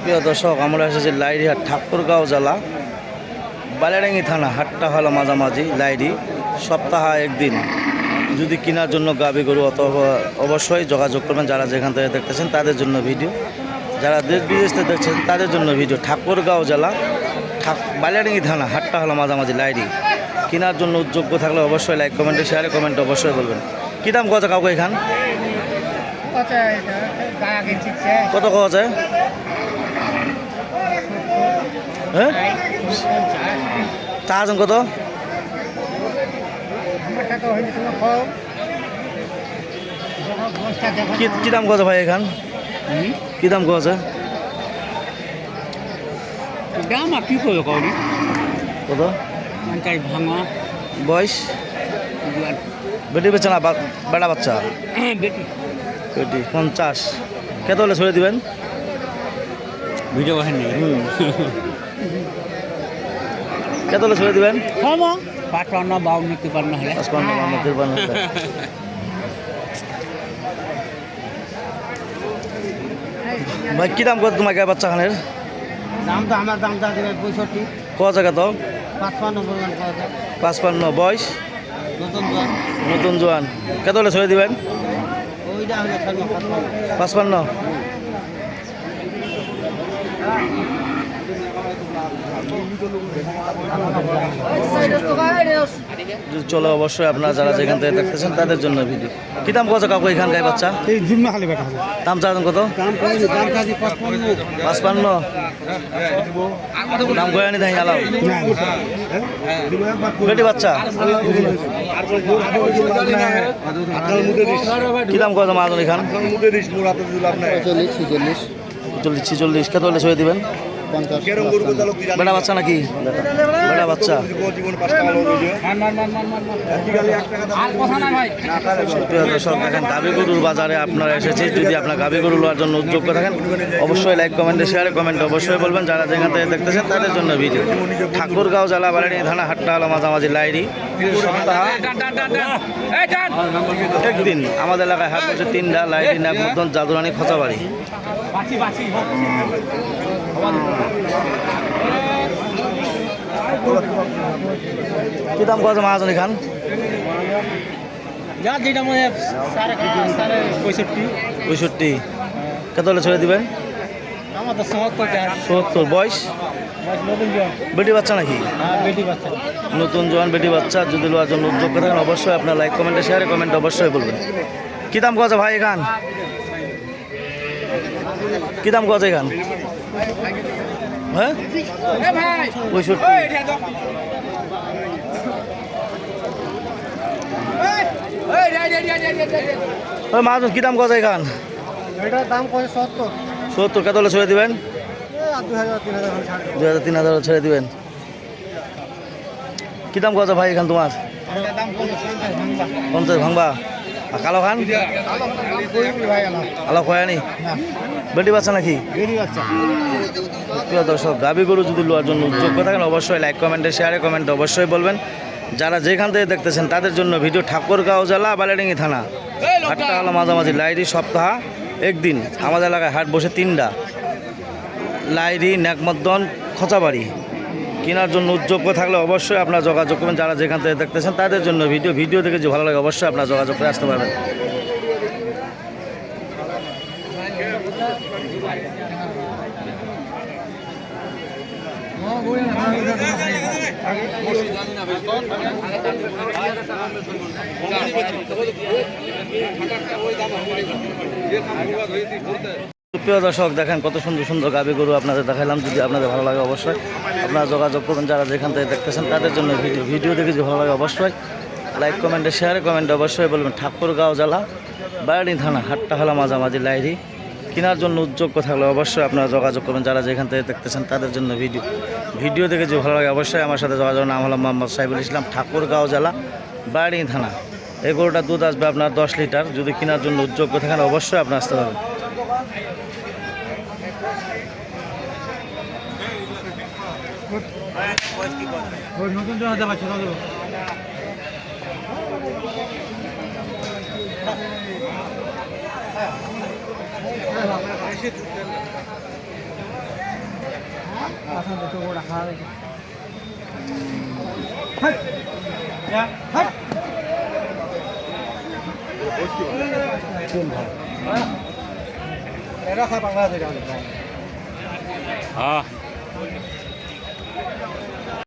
সুপ্রিয় দর্শক আমরা এসেছি লাইরিহাট ঠাকুরগাঁও জেলা বালাডাঙ্গি থানা হাটটা হলো মাঝামাঝি লাইরি সপ্তাহ একদিন। যদি কেনার জন্য গাবি গরু অথবা অবশ্যই যোগাযোগ করবেন যারা যেখান থেকে দেখতেছেন তাদের জন্য ভিডিও। যারা দেশ বিদেশ থেকে দেখছেন তাদের জন্য ভিডিও। ঠাকুরগাঁও জেলা ঠাক বালিয়াডাঙ্গি থানা হাটটা হলো মাঝামাঝি লাইরি কেনার জন্য উদ্যোগ্য থাকলে অবশ্যই লাইক কমেন্টে শেয়ারে কমেন্টে অবশ্যই বলবেন। কী দাম কত কাউকে এখান? কত খাওয়া যায় হ্যাঁ? কত খাও বস্তা দেখো কি দাম কত ভাই এখান? কি দাম কত দাম আর কি করবে কৌড়ি কত? ভাঙা। বয়স? বেটি বেচা না বা- বেটা বাচ্চা? বেটি। বেটি পঞ্চাশ। কত হলে ছড়ে দিবেন? ভিডিও বাহিনী। হুম। কত ছড়ে দিবেন? হম পাটান্ন বাউন্ন তিপান্ন হলে। পাঁচপান্ন বান্ন তিরপান্ন ভাই কী দাম কত তোমার গায়ে বাচ্চাখানের দাম তো আমার দাম দাম দেবে পঁয়ষট্টি। ক জায়গা তো? পাঁচপান্ন বয়স? নতুন জোয়ান। কত হলে ছড়ে দিবেন? পাঁচপান্ন। চলো অবশ্যই আপনারা যারা যেখান থেকে দেখতেছেন তাদের জন্য ভিডিও কি দাম কত কাকু এখান গায়ে বাচ্চা? এই জুম্মা খালি বেটা দাম চাচ্ছেন কত? পাঁচপান্ন। দাম করে আনি আলাও বেটি বাচ্চা? কি দাম কত মাজন এখান? চল্লিশ ছিচল্লিশ। চল্লিশ ছিচল্লিশ। কত হলে ছয় দিবেন? বেটা বাচ্চা নাকি? বেটা বাচ্চা। প্রিয় গরুর বাজারে আপনারা এসেছি। যদি আপনার গাভী গরু নেওয়ার জন্য উদ্যোগ থাকেন, অবশ্যই লাইক কমেন্টে শেয়ারে কমেন্টে অবশ্যই বলবেন। যারা যেখান থেকে দেখতেছেন, তাদের জন্য ভিডিও ঠাকুরগাঁও জেলা বাড়ি থানা হাট্টা হলো মাঝামাঝি লাইরি। একদিন আমাদের এলাকায় হাট বসে তিনটা লাইরি নাগমদন জাদুরানি, খোঁচাবাড়ি। কি দাম কত মহাজন খান? যা যেটা মনে পঁয়ষট্টি পঁয়ষট্টি কত হলে ছেড়ে দিবেন সত্তর বয়স? বেটি বাচ্চা নাকি? বাচ্চা। নতুন জোয়ান বেটি বাচ্চা যদি লোয়ার জন্য উদ্যোগ থাকেন অবশ্যই আপনার লাইক কমেন্টে শেয়ারে কমেন্টে অবশ্যই বলবেন। কী দাম কত ভাই এখান কী দাম কত এখান হ্যাঁ? পঁয়ষট্টি। ওই মাহাজন কী দাম কত এখান? এটার দাম কত? সত্তর। সত্তর কত হলে ছেড়ে দিবেন? দু হাজার তিন হাজার ছাড় দিবেন। কী দাম কত ভাই এখান তোমার? এটার পঞ্চাশ ভাঙবা। কালো খান? আলো খয়ানি? বেটি বাচ্চা নাকি? দর্শক গাভী গরু যদি লোয়ার জন্য উদ্যোগ থাকেন, অবশ্যই লাইক কমেন্টে শেয়ারে কমেন্টে অবশ্যই বলবেন। যারা যেখান থেকে দেখতেছেন, তাদের জন্য ভিডিও ঠাকুরগাঁও জেলা বালিয়াডিঙ্গি থানা। হাটটা হলো মাঝামাঝি লাইরি সপ্তাহ, একদিন। আমাদের এলাকায় হাট বসে তিনটা। লাইরি, ন্যাকমদ্দন, খোঁচাবাড়ি। কেনার জন্য উদ্যোগ থাকলে অবশ্যই আপনারা যোগাযোগ করবেন। যারা যেখান থেকে দেখতেছেন, তাদের জন্য ভিডিও ভিডিও দেখে যে ভালো লাগে, অবশ্যই আপনারা যোগাযোগ করে আসতে পারবেন। প্রিয় দর্শক, দেখেন কত সুন্দর সুন্দর গাভী গরু আপনাদের দেখালাম যদি আপনাদের ভালো লাগে অবশ্যই আপনারা যোগাযোগ করবেন, যারা যেখান থেকে দেখতেছেন তাদের জন্য ভিডিও ভিডিও দেখে যদি ভালো লাগে অবশ্যই লাইক কমেন্টে শেয়ারে কমেন্টে অবশ্যই বলবেন, ঠাকুরগাঁও জেলা বায়াডি থানা, হাট্টা হলা মাঝামাঝি লাইরি। কেনার জন্য উদ্যোগ থাকলে অবশ্যই আপনারা যোগাযোগ করবেন, যারা যেখান থেকে দেখতেছেন তাদের জন্য ভিডিও ভিডিও দেখে যদি ভালো লাগে অবশ্যই আমার সাথে যোগাযোগ নাম হলো মোহাম্মদ সাইবুল ইসলাম, ঠাকুরগাঁও জেলা বায়াডি থানা। এই গরুটা দুধ আসবে আপনার দশ লিটার। যদি কেনার জন্য উদ্যোগ থাকেন অবশ্যই আপনার আসতে ওই নতুন জন দেওয়া ছিল আসুন দেখো এরা বাংলাদেশ হ্যাঁ